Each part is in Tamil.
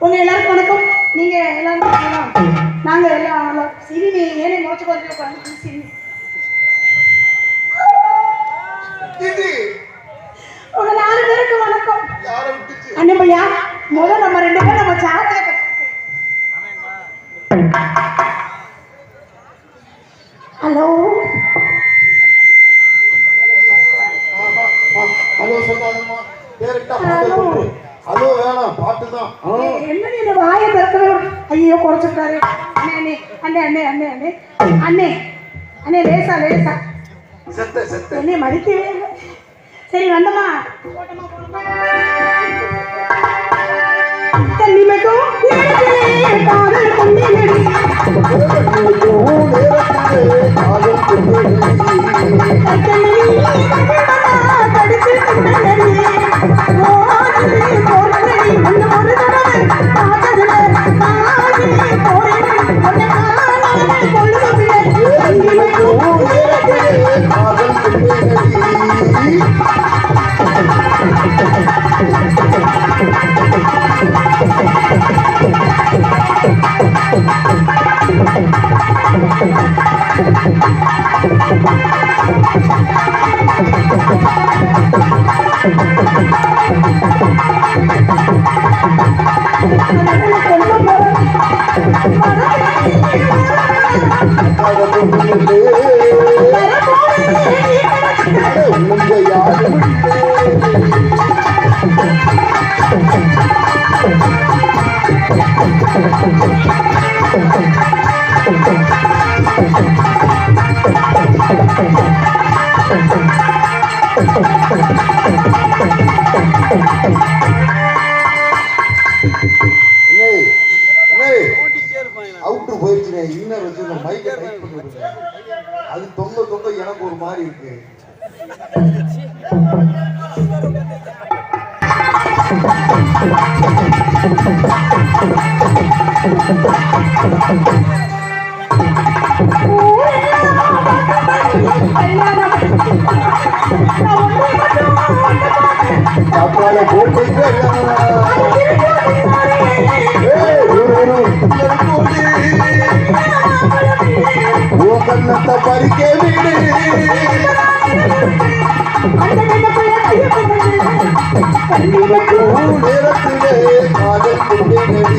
உங்க எல்லாருக்கும் வணக்கம். நீங்க எல்லாரும்? நாங்க எல்லாம் சிரி நீ ஏனே மோச்சு பார்த்து உட்காந்து சிரி உங்க நாலு பேருக்கு வணக்கம். யார விட்டுச்சு? அண்ணே பையா முதல்ல நம்ம ரெண்டு பேரும் நம்ம சாத்துல ஹலோ? ஹலோ சொல்லாதம்மா. டேரக்டா பாட்டு அது வேணாம் பாட்டு தான் என்ன இந்த வாயை திறக்கணும் ஐயோ குறைச்சிட்டாரு. அண்ணே அண்ணே அண்ணே அண்ணே அண்ணே அண்ணே. அண்ணே லேசா லேசா. செத்த செத்த. என்னை மதிக்கவே சரி வந்தமா தண்ணி மட்டும் காதல் கொண்டே தடுத்து கொண்டே அவுட்ரு போயிடுச்சுனே இன்னும் வச்சு மைக்கை டைட் பண்ணி அது தொங்க தொங்க எனக்கு ஒரு மாதிரி இருக்கு. அப்பால போட்டு கண்ணத்தை பறிக்க வீடு. நேரத்திலே காதல் கொண்டடி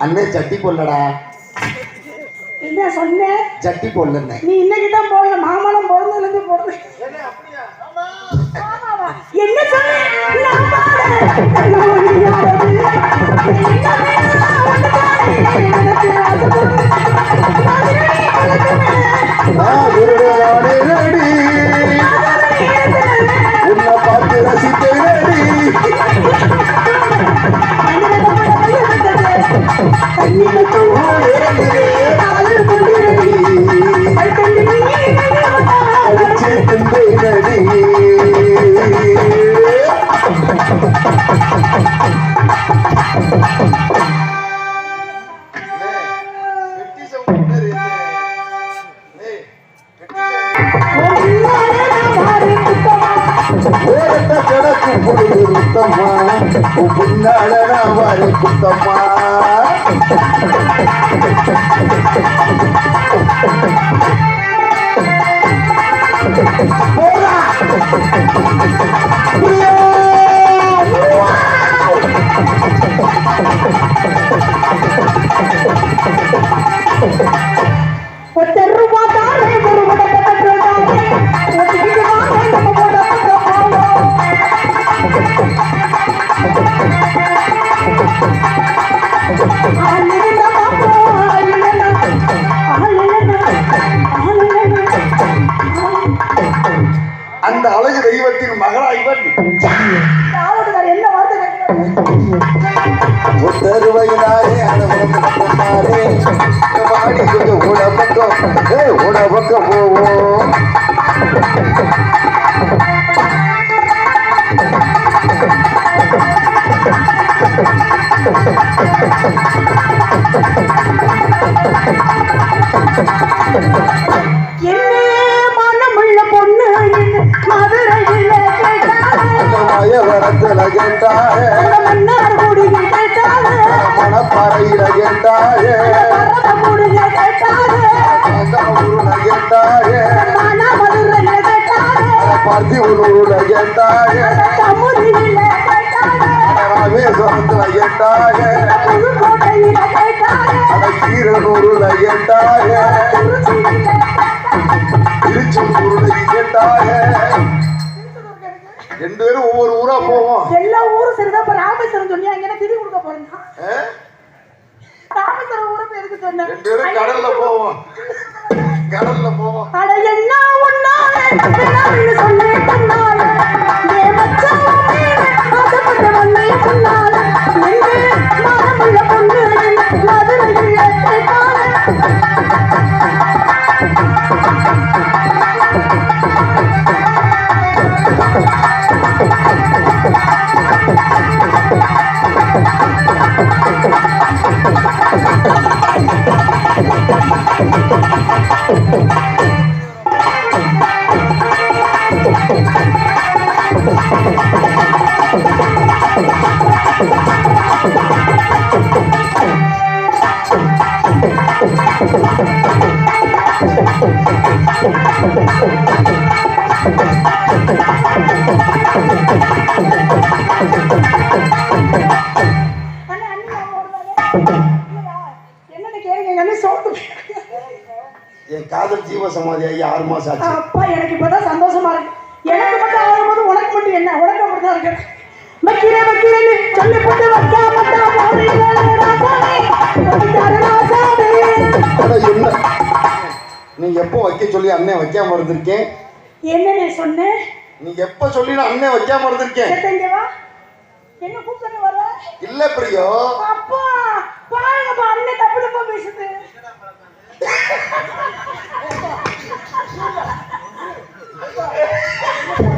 அண்ணே சட்டி கொல்லடா என்ன சொன்னேன் சட்டி போடல நீ இன்னைக்கு தான் போடல மாமனம் போடல இருந்து போடல என்ன சொன்னேன் குத்தம்மா பின்னால நான் வரேன் குத்தம்மா போடா. அந்த அழகு தெய்வத்தின் மகளா இவன் ஆளுக்கார் என்ன உத்தருவையினாரே அனுபவமாரே வாடி கொஞ்சம் உடம்பக்கம் உடம்பக்கம் போவோம் என்ன கேட்டாரே புதுக்கோட்டையில் கேட்டாரு அட கீரனூருல கேட்டாரே திருச்சியில் திருச்செந்தூர்ல கேட்டாரே ரெண்டு பேரும் ஒவ்வொரு ஊரா போவோம். எல்லா ஊரும் சரிதான். இப்ப ராமேஸ்வரம் சொன்னியா? இங்க திதி கொடுக்க போறேன் ராமேஸ்வரம் ஊருக்கு எதுக்கு சொன்னேன் ரெண்டு பேரும் கடல்ல போவோம். கடல்ல போவோம். அட என்ன உன்னால? வேணாம்னு என் காதல் ஜீவ சமாதி ஆகி ஆறு மாசம் ஆச்சு. அப்பா எனக்கு இப்பதான் சந்தோஷமா இருக்கு. எனக்கு மட்டும் மட்டும் என்ன உனக்கு அப்படிதான் இருக்கு. வைக்கிறேன் வைக்கிறேன்னு சொல்லி போட்டு வைக்காம தான் போறீங்களே ராசாவே. வைக்காத ராசாவே. அட என்ன நீ எப்போ வைக்க சொல்லி அண்ணன் வைக்காம இருந்திருக்கேன்? என்ன நீ சொன்ன? நீ எப்ப சொல்லி நான் அண்ணன் வைக்காம இருந்திருக்கேன்? என்ன கூப்பிட்டு வர இல்ல பிரியோ. அப்பா பாருங்கப்பா அண்ணன் தப்பு தப்பா பேசுது. அப்பா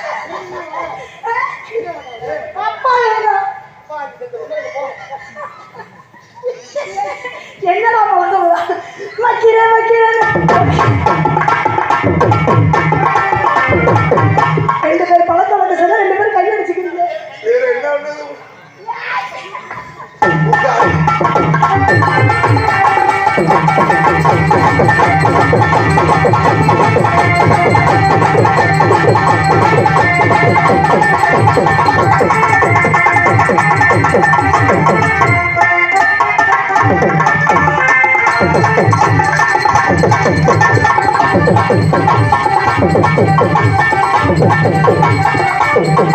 Oh, oh.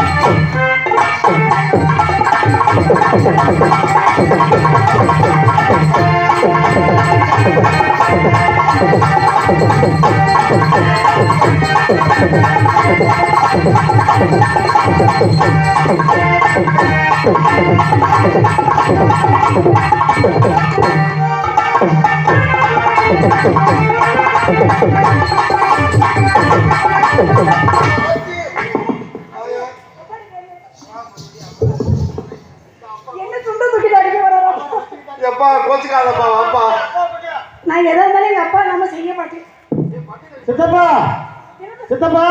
சித்தப்பா.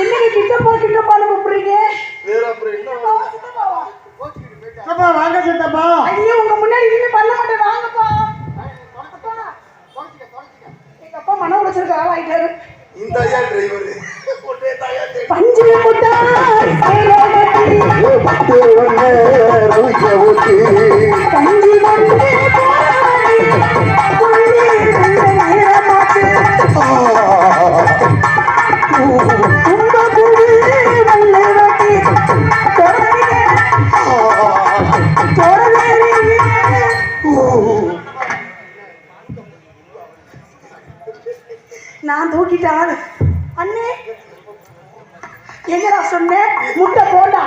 என்னங்க கிட்டப்பா கிட்டப்பான்னு கூப்பிடுறீங்க? சித்தப்பா வாங்க? சித்தப்பா ஐயோ உங்க முன்னாடி இனிமே பண்ண மாட்டேன் வாங்கப்பா. எங்க அப்பா மன உளைச்சலுக்கு ஆளாயிட்டாரு. இந்த ஐயா டிரைவர் தாயா தேடி. பஞ்சு நான் தூக்கிட்டான் அண்ணே என்னடா சொன்னேன் முட்டை போண்டா